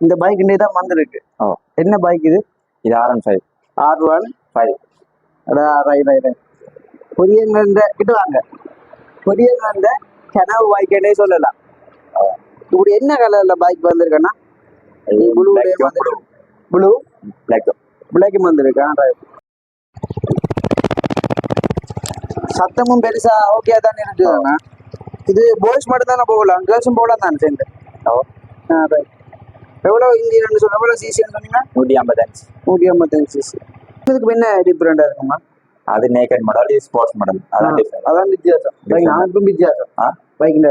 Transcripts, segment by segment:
இந்த பைக் இன்னைக்கு தான் வந்திருக்கு. ஓ. என்ன பைக் இது? இது R one five R one five right right பொரியங்கண்ட கிட்ட வாங்க. பொரியங்கண்ட கனவு பைக்கே சொல்லலாம். இப்படி என்ன கலர்ல பைக் வந்திருக்குன்னா? ப்ளூ ப்ளூ பிளாக் பிளாக் வந்திருக்கான் சத்தமும் பெருசா ஓகே தானே இருக்குதுண்ணா. இது பாய்ஸ் மட்டும் தானே போகலாம். கேர்ள்ஸும் போகலாம் தானே சேர்ந்து ஆ ரைட் எவ்வளோ இன்ஜின் சொன்ன எவ்வளோ சிசின்னு சொன்னீங்கன்னா? நூற்றி ஐம்பத்தஞ்சு. நூற்றி ஐம்பத்தஞ்சு சிசி இதுக்கு என்ன டிஃப்ரெண்டாக இருக்குமா அது நேக்கட் மாடல் இது ஸ்போர்ட்ஸ் மாடல் அதான் அதான் வித்தியாசம். பைக் அமைப்பும் வித்தியாசம். பைக்கில்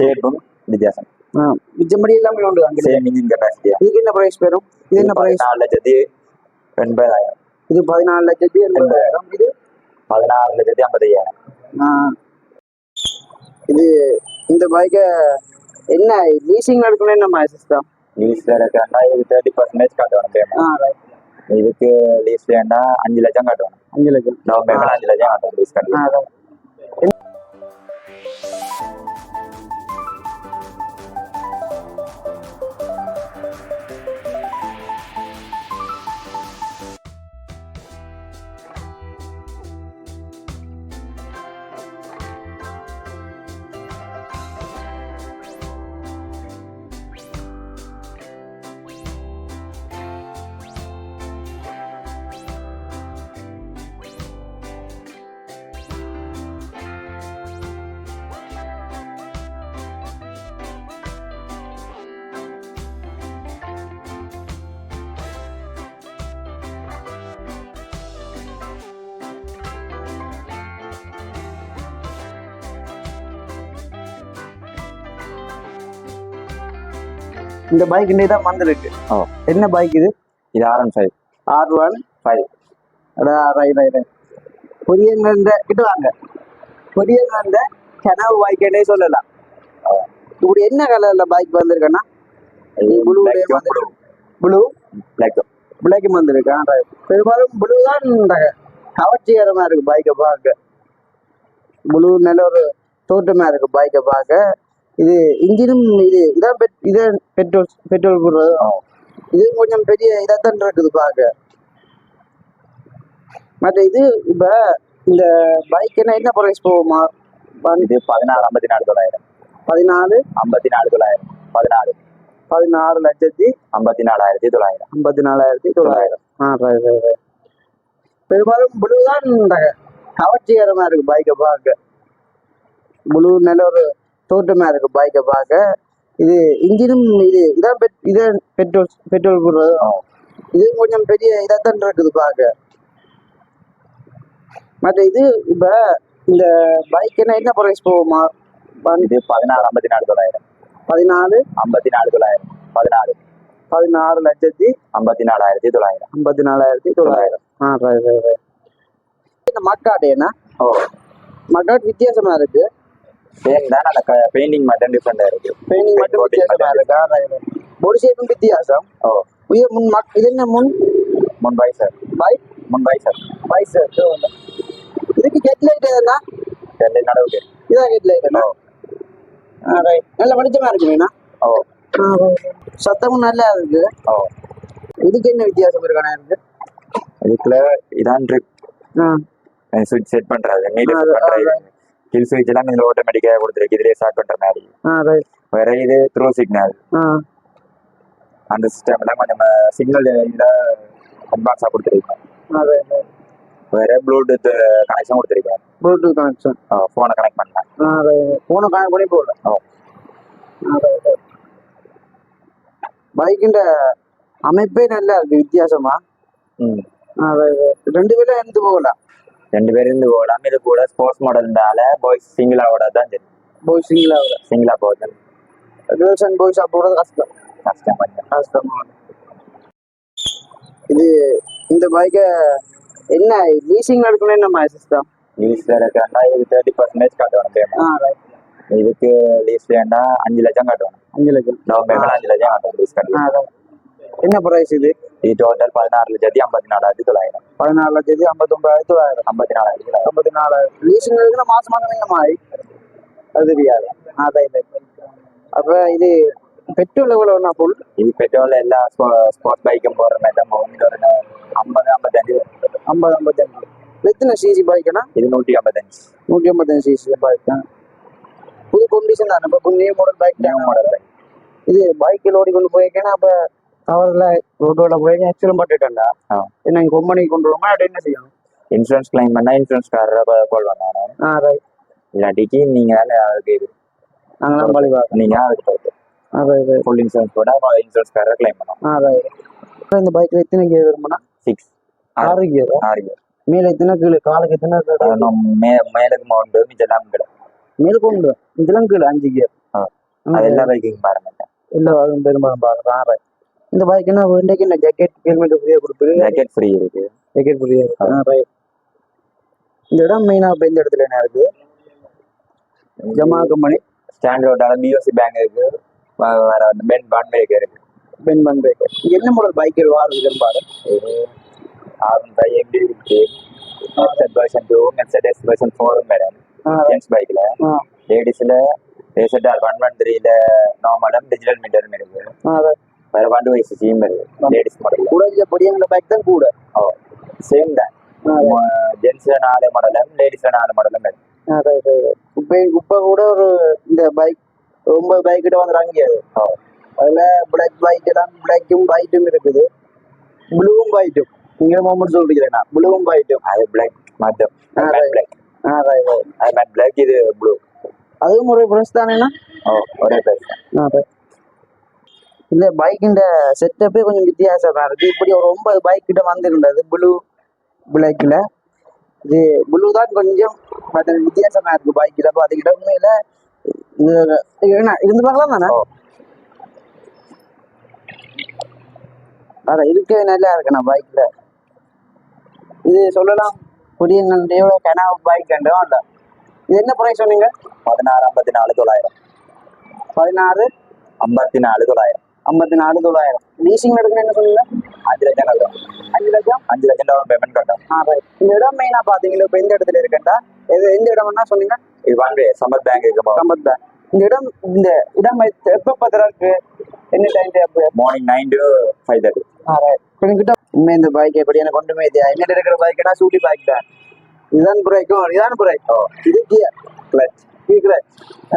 ஷேப்பும் வித்தியாசம். ஆ மிச்சம்படி எல்லாமே உண்டு அங்கே சேம் இன்ஜின் கெப்பாசிட்டியா இதுக்கு என்ன ப்ரைஸ் வரும் இது என்ன ப்ரைஸ் நாலு லட்சத்தி எண்பதாயிரம். இது பதினாலு லட்சத்தி எண்பதாயிரம். இது? பதினாறு லட்சத்தி ஐம்பதையாயிரம் ஆ, இது இந்த பைக்கை என்ன லீசிங் எடுக்கணும் என்ன மாதிரி சிஸ்டம் லீஸ் வேறக்கா இது தேர்ட்டி பர்சன்டேஜ் காட்டுவாங்க பேமெண்ட் ஆ ரைட் இதுக்கு லீஸ் வேண்டா அஞ்சு லட்சம் காட்டுவாங்க அஞ்சு லட்சம் டவுன் பேமெண்ட் அஞ்சு லட்சம் காட்டுவாங்க லீஸ் ஆ கட்டுவாங்க இந்த பைக் இன்னைக்கு தான் வந்திருக்கு. ஓ. என்ன பைக் இது? இது R one five R one five right right பொரியங்கண்ட கிட்ட வாங்க. பொரியங்கண்ட கனவு பைக்கே சொல்லலாம். இப்படி என்ன கலர்ல பைக் வந்திருக்குன்னா? ப்ளூ ப்ளூ பிளாக் பிளாக் வந்திருக்கான் பெரும்பாலும் ப்ளூ தான் கவர்ச்சிகரமா இருக்கு பைக்கை பார்க்க. ப்ளூ நல்ல ஒரு தோட்டமா இருக்கு பைக்கை பார்க்க. இது இன்ஜினும் இது இதான் பெட் இதே பெட்ரோல் பெட்ரோல் போடுறது. இது கொஞ்சம் பெரிய இதாத்தான் இருக்குது பார்க்க. மற்ற இது இப்ப இந்த பைக் என்ன என்ன ப்ரைஸ் போகுமா? இது பதினாறு ஐம்பத்தி நாலு தொள்ளாயிரம். பதினாலு? ஐம்பத்தி நாலு தொள்ளாயிரம். பதினாறு. பதினாறு லட்சத்தி? ஐம்பத்தி நாலாயிரத்தி தொள்ளாயிரம். ஐம்பத்தி நாலாயிரத்தி தொள்ளாயிரம். ஆ ரைட் ரைட் ரைட் பெரும்பாலும் ப்ளூ தான் இருக்கு பைக்கை பார்க்க. ப்ளூ நல்ல ஒரு தோட்டமா இருக்கு பைக்கை. பார்க்க இது இன்ஜினும் இது இதான் பெட் இதே பெட்ரோல் பெட்ரோல் போடுறது. இது கொஞ்சம் பெரிய இதாத்தான் இருக்குது பார்க்க மற்ற இது இப்ப இந்த பைக் என்ன என்ன ப்ரைஸ் போகுமா இது பதினாறு ஐம்பத்தி நாலு தொள்ளாயிரம். பதினாலு? ஐம்பத்தி நாலு தொள்ளாயிரம். பதினாறு. பதினாறு லட்சத்தி ஐம்பத்தி நாலாயிரத்தி தொள்ளாயிரம். ஐம்பத்தி நாலாயிரத்தி தொள்ளாயிரம். ஆ இந்த மக்காடு என்ன? ஓ. மக்காடு வித்தியாசமா இருக்கு. சேம் தான் அந்த பெயிண்டிங் மட்டும் டிஃப்ரெண்டா இருக்கு. பெயிண்டிங் மட்டும் வித்தியாசமா இருக்கா? பொடி ஷேப்பும் வித்தியாசம். ஓ. உயர் முன் மக் இது என்ன முன்? முன் பை சார் பை முன் பை சார் பை சார் இதுக்கு ஹெட் லைட் எதுனா ரெண்டு நடவுக்கு. இதான் ஹெட் லைட் ரைட் நல்ல வெளிச்சமா இருக்குமேண்ணா ஓ. சத்தமும் நல்லா இருக்கு. ஓ. இதுக்கு என்ன வித்தியாசம் இருக்கானே இருக்கு இதுக்குள்ள இதான் ட்ரிப் ஆ. சுவிட்ச் செட் பண்றது. அது- செட் பண்றது கில் சுவிட்ச் எல்லாம் இதுல ஆட்டோமேட்டிக்கா கொடுத்துருக்கு. இதுலயே ஸ்டார்ட் பண்ற மாதிரி. வேற இது த்ரோ சிக்னல் அந்த சிஸ்டம் எல்லாம் கொஞ்சம் சிக்னல் இதுல அட்வான்ஸா கொடுத்துருக்கோம். வேற ப்ளூடூத் கனெக்ஷன் கொடுத்துருக்கேன் ப்ளூடூத் கனெக்ஷன் போனை கனெக்ட் பண்ணலாம். ஃபோனை கனெக்ட் பண்ணி போடலாம். ஓ பைக்கின்ற அமைப்பே நல்லா இருக்கு வித்தியாசமா. ரெண்டு பேரும் இருந்து போகலாம். ரெண்டு பேரும் இருந்து போகலாம் இது கூட ஸ்போர்ட்ஸ் மாடல்னால பாய்ஸ் சிங்கிளாவோட தான் சரி போய் சிங்கிளா சிங்கிளா போகுது. கேர்ள்ஸ் அண்ட் பாய்ஸ் போகிறது கஷ்டம். கஷ்டம் கொஞ்சம். கஷ்டமா. இது இந்த பைக்கை என்ன லீசிங் எடுக்கணும் என்ன சிஸ்டம் லீஸ் வேற இருக்கா இது தேர்ட்டி பர்சன்டேஜ் காட்டுவாங்க பேமெண்ட் இதுக்கு லீஸ் வேண்டா அஞ்சு லட்சம் காட்டுவாங்க அஞ்சு லட்சம். பேமெண்ட் அஞ்சு லட்சம் காட்டுவாங்க லீஸ் கட்டுவாங்க. என்ன ப்ரைஸ் இது? இது டோட்டல் பதினாறு லட்சத்தி ஐம்பத்தி நாலாயிரத்தி தொள்ளாயிரம் பதினாலு லட்சத்தி ஐம்பத்தொம்பதாயிரத்தி தொள்ளாயிரம் ஐம்பத்தி நாலாயிரத்தி தொள்ளாயிரம் ஐம்பத்தி நாலாயிரம் லீசிங் எடுக்கணும் மாசம் மாசம் இந்த மாதிரி அது தெரியாது ரைட் அப்போ இது பெட்ரோல் எவ்வளோ ஒன்றா போல் இது பெட்ரோல் எல்லா ஸ்போர்ட்ஸ் பைக்கும் போடுற மாதிரி தான் ஒரு ஐம்பது ஐம்பத்தஞ்சு ஐம்பது ஐம்பத்தஞ்சு எத்தனை சிசி பைக்குனா இது நூற்றி ஐம்பத்தஞ்சு நூற்றி ஐம்பத்தஞ்சு சிசி பைக் புது கண்டிஷன் தானே இப்போ new model bike new model bike இது பைக்கில் ஓடி கொண்டு போயிருக்கேன்னா அப்போ அவரில் ரோட்டோட போய் ஆக்சிடென்ட் பட்டுட்டேன்டா. ஆ. என்ன கொம்பனி கொண்டு வருமா அப்படி என்ன செய்யணும்? இன்சூரன்ஸ் கிளைம் பண்ணால் இன்சூரன்ஸ் காரரை கால் பண்ணாங்க ஆ ரைட் இல்லாட்டிக்கு நீங்கள் தானே அதுக்கு இது. நாங்களாம் பார்க்கணும். நீங்கள் அதுக்கு ரைட் ரைட் ஃபுல் இன்சூரன்ஸ் போட இன்சூரன்ஸ் காரரை கிளைம் பண்ணணும். ஆ ரைட் இப்போ இந்த பைக்கில் எத்தனை கியர் வருமானா சிக்ஸ் ஆறு கியர் ஆறு பேர் மேலே எத்தனை கீழே? காலுக்கு எத்தனை மே மேலுக்கு மவுண்டு மிச்சம் கிடும் மேல் கொண்டு இதெல்லாம் கீழே அஞ்சு கியர் ஆ. அது எல்லா பைக்கும் பாருங்க. இல்லை அதுவும் பெரும்பாலும் பார்க்குறேன் ஆ ரைட் இந்த பைக் என்ன வேண்டைக்கு இந்த ஜாக்கெட் ஹெல்மெட் ஃப்ரீயாக கொடுப்பீங்க ஜாக்கெட் ஃப்ரீ இருக்கு. ஜாக்கெட் ஃப்ரீயாக இருக்கு. ரைட் இந்த இடம் மெயினாக இப்போ இந்த இடத்துல என்ன இருக்குது ஜமா கம்பெனி ஸ்டாண்ட் ரோட்டால பிஓசி பேங்க் இருக்கு. வேற வந்து பென் பான்பேக் இருக்கு. பென் பன் பைக் என்ன மாடல் பைக்கில் வாருதுன்னு பாரு. இது ஆர்என் ஃபைவ் எம்டி இருக்கு. மெர்சட் வெர்ஷன் டூ மெர்சடஸ் வெர்ஷன் ஃபோரும் மேடம் ஜென்ஸ் பைக்கில் லேடிஸில் ரேசட்டார் ஒன் ஒன் த்ரீல நார்மலும் டிஜிட்டல் மீட்டரும் இருக்கு. வேற ஒன் டூ சிசியும் இருக்கு லேடிஸ் மாடலில் கூட பொடியங்கள பைக் தான் கூட ஓ சேம் தான் ஜென்ஸில் நாலு மாடலும் லேடிஸில் நாலு மாடலும் இப்போ இப்போ கூட ஒரு இந்த பைக் ரொம்ப பைக் கிட்ட வந்துடுறாங்க அதில் பிளாக் பைக் எல்லாம் பிளாக்கும் ஒயிட்டும் இருக்குது ப்ளூவும் ஒயிட்டும் நீங்கள் மொமெண்ட் சொல்றீங்களா ப்ளூவும் ஒயிட்டும் அது பிளாக் மாத்தம். பிளாக் ஆ ரைட் ரைட் அது பிளாக் இது ப்ளூ அதுவும் ஒரு ப்ரெஸ் தானேண்ணா ஓ ஒரே பேர் ஆ ரைட் இந்த பைக்கின்ற செட்டப்பே கொஞ்சம் வித்தியாசமா இருக்கு. இப்படி ஒரு ஒன்பது பைக் கிட்ட வந்திருந்தது ப்ளூ பிளாக்ல இது ப்ளூ தான் கொஞ்சம் வித்தியாசமா இருக்கு பைக்கில் அப்போ அதுக்கிட்ட உண்மையில இது என்ன? இருந்து பார்க்கலாம் தானே? அட இருக்கவே நல்லா இருக்குண்ணா பைக்கில் இது சொல்லலாம் புதிய எவ்வளோ கனா பைக் கண்டோம் இல்லை இது என்ன ப்ரைஸ் சொன்னீங்க? பதினாறு ஐம்பத்தி நாலு தொள்ளாயிரம். பதினாறு? ஐம்பத்தி நாலு தொள்ளாயிரம். ஐம்பத்தி நாலு தொள்ளாயிரம். லீசிங் எடுக்கணும் என்ன சொன்னீங்க? அஞ்சு லட்சம் கட்டும் அஞ்சு லட்சம்? அஞ்சு லட்சம் டவுன் பேமெண்ட் கட்டும் ஆ ரைட் இந்த இடம் மெயினாக பார்த்தீங்களா இப்போ எந்த இடத்துல இருக்கேன்டா எது எந்த இடம்னா சொன்னீங்க. இது வாங்க சம்பத் பேங்க் இருக்கு சம்பத் தான் இந்த இடம் இந்த இடம் எப்போ பத்திரம் இருக்கு? என்ன time morning nine to five thirty ah right என்கிட்ட உண்மை இந்த பைக் எப்படி எனக்கு கொண்டுமே இது எங்கிட்ட இருக்கிற பைக்குனா சூட்டி பைக் தான். இதுதான் பிரேக்கும் இதுதான் பிரேக் ஓ. இது கியர் கிளச் கியர்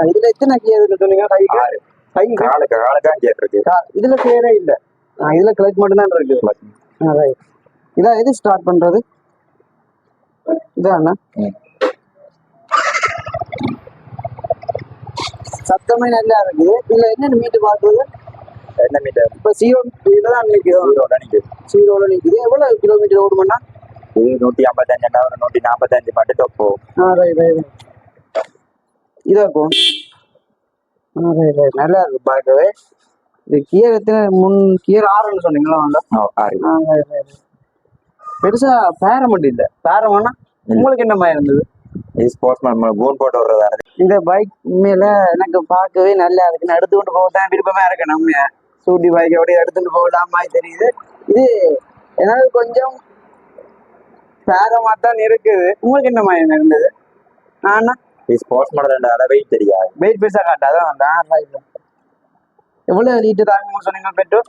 இதுல எத்தனை கியர் இருக்கு சொன்னீங்க? காலுக்கு காலுக்காக கேட்டிருக்கு. இதுல கியரே இல்ல. இதுல கிளச் மட்டும் தான் இருக்கு இதான் எது ஸ்டார்ட் பண்றது? ம். சத்தமே நல்லா இருக்குது இதுல என்னென்ன மீட்டு பார்க்குறது? என்ன மீட்டர் இப்போ ஜீரோ தான் நிற்குது ஜீரோட நிற்குது ஜீரோவில் நிற்குது எவ்வளோ கிலோமீட்டர் ஓடுமாண்ணா? இது நூற்றி ஐம்பத்தஞ்சுனா ஒரு நூற்றி நாற்பத்தஞ்சு மட்டும் போகும் ஆ ரைட் ரைட் ரைட் ரைட் நல்லா இருக்கு பார்க்கவே இது கியர் எத்தனை? முன் கியர் ஆறுன்னு சொன்னீங்களா ஆறு. பெருசா பேரமெண்ட் இல்லை. பேரமன்னா உங்களுக்கு என்ன மாதிரி இருந்தது? கூன் போட்டு வர்றதா இந்த பைக் உண்மையில எனக்கு பார்க்கவே நல்லா இருக்கு. நான் எடுத்துக்கிட்டு போக தான் விருப்பமா இருக்கு நம்ம சூட்டி பைக் அப்படியே எடுத்துட்டு போகலாம் தெரியுது. இது எனக்கு கொஞ்சம் பேரமா தான் இருக்குது. உங்களுக்கு என்ன மாதிரி இருந்தது? ஆனா இது ஸ்போர்ட்ஸ் மாடல் வெயிட் தெரியாது. வெயிட் பெருசா காட்டாதான் அந்த எவ்வளவு லிட்டர் தாங்குமோ சொன்னீங்க பெட்ரோல்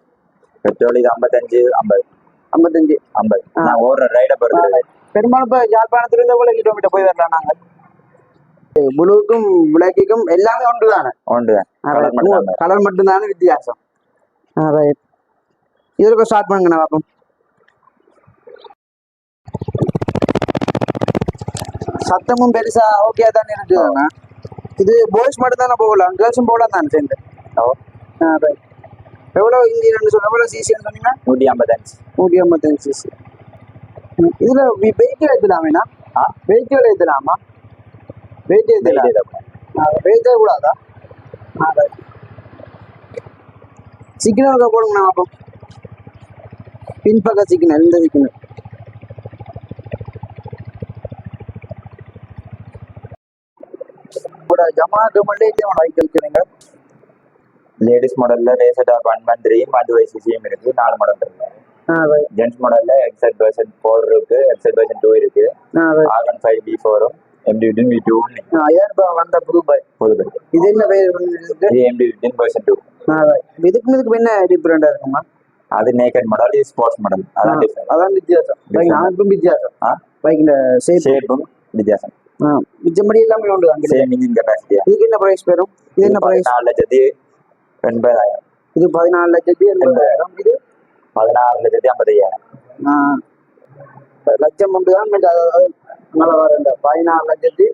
பெட்ரோல் இது ஐம்பத்தஞ்சு ஐம்பது. ஐம்பத்தஞ்சு? ஐம்பது. ஆ. நான் ஓடுற ரைடை பொறுத்து பெரும்பாலும் இப்போ யாழ்ப்பாணத்துல இருந்து எவ்வளவு கிலோமீட்டர் போய் வரலாம் நாங்க? ப்ளூக்கும் பிளாக்குக்கும் எல்லாமே ஒன்று தானே ஒன்று தான் கலர் மட்டும் தான் வேறு. கலர் மட்டும்தானே வித்தியாசம் ரைட் இதுக்கு ஸ்டார்ட் பண்ணுங்கண்ணா பாப்போம் சத்தமும் பெருசா ஓகே தானே இருக்குதுண்ணா இது பாய்ஸ் மட்டும் தானே போகலாம் கேர்ள்ஸும் போகலாம் தானே சேர்ந்து ஓ. ஆ ரைட் எவ்வளோ இன்ஜின் சொன்ன எவ்வளோ சிசின்னு சொன்னீங்க? நூற்றி ஐம்பத்தஞ்சு. நூற்றி ஐம்பத்தஞ்சு சிசி இதுல வெயிட் ஏற்றலாமேண்ணா ஆ. வெயிட் ஏற்றலாமா வெயிட் ஏற்றலாம் வெயிட்டே கூடாதா ஆ சிக்னல் போடுங்கண்ணா அப்போ. பின்பக்க சிக்னல் இந்த சிக்னல் கூட ஜமாக்கு மட்டும் இதே பைக் வைக்கிறீங்க லேடிஸ் மாடல்ல ரேசடார் ஒன் ஒன் த்ரீ பத்து வயசு சிஎம் இருக்கு நாலு மாடல் இருக்கு ஜென்ஸ் மாடல்ல எக்ஸட் வெர்ஷன் ஃபோர் இருக்கு எக்ஸட் வெர்ஷன் டூ இருக்கு ஆர் ஒன் ஃபைவ் பி ஃபோரும் எம்டி ஃபிஃப்டீன் வி டூ வந்த புது பைக் புது பைக் இது என்ன இது எம்டி ஃபிஃப்டீன் வெர்ஷன் டூ. இதுக்கும் இதுக்கு என்ன டிஃப்ரெண்டா இருக்குமா அது நேக்கட் மாடல் இது ஸ்போர்ட்ஸ் மாடல் அதான் அதான் வித்தியாசம் பைக் நானுக்கும் வித்தியாசம் சேஃப் ஷேப்பும் வித்தியாசம் மிச்சம்படி எல்லாமே உண்டு அங்கே இன்ஜின் கெப்பாசிட்டியா இதுக்கு என்ன பிரைஸ் பெறும் இது என்ன பிரைஸ் நாலு லட்சத்தி எண்பதாயிரம். இது பதினாலு லட்சத்தி எண்பதாயிரம். இது? பதினாறு லட்சத்தி ஐம்பதையாயிரம் ஆ, லட்சம் உண்டு தான் நல்லா வர இந்த பதினாலு லட்சத்தி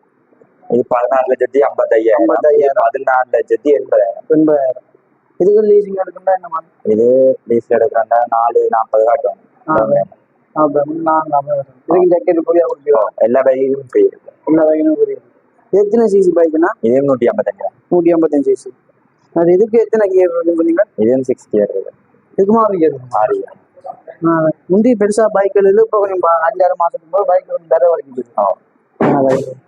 இது பதினாறு லட்சத்தி ஐம்பத்தையாயிரம் இது ஐம்பத்தையாயிரம். பதினாறு லட்சத்தி எண்பதாயிரம். எண்பதாயிரம். இதுக்கு லீசிங் எடுக்கணும்னா என்ன இது லீஸ்ல எடுக்கிறா நாலு நாற்பது காட்டும். எல்லா பைக்கும் ஃப்ரீ இருக்கு. எல்லா புரியுது எத்தனை சிசி பைக்குனா இது நூற்றி ஐம்பத்தஞ்சாயிரம் நூற்றி ஐம்பத்தஞ்சு சிசி அது இதுக்கு எத்தனை கியர் இருக்குன்னு சொன்னீங்க? இதுவும் சிக்ஸ் கியர் இருக்கு. இதுக்கு கியர் ஆறு முந்தி பெருசா பைக் எழுது இப்போ கொஞ்சம் அஞ்சாறு மாசத்துக்கு போது பைக் கொஞ்சம் வேற வரைக்கும்.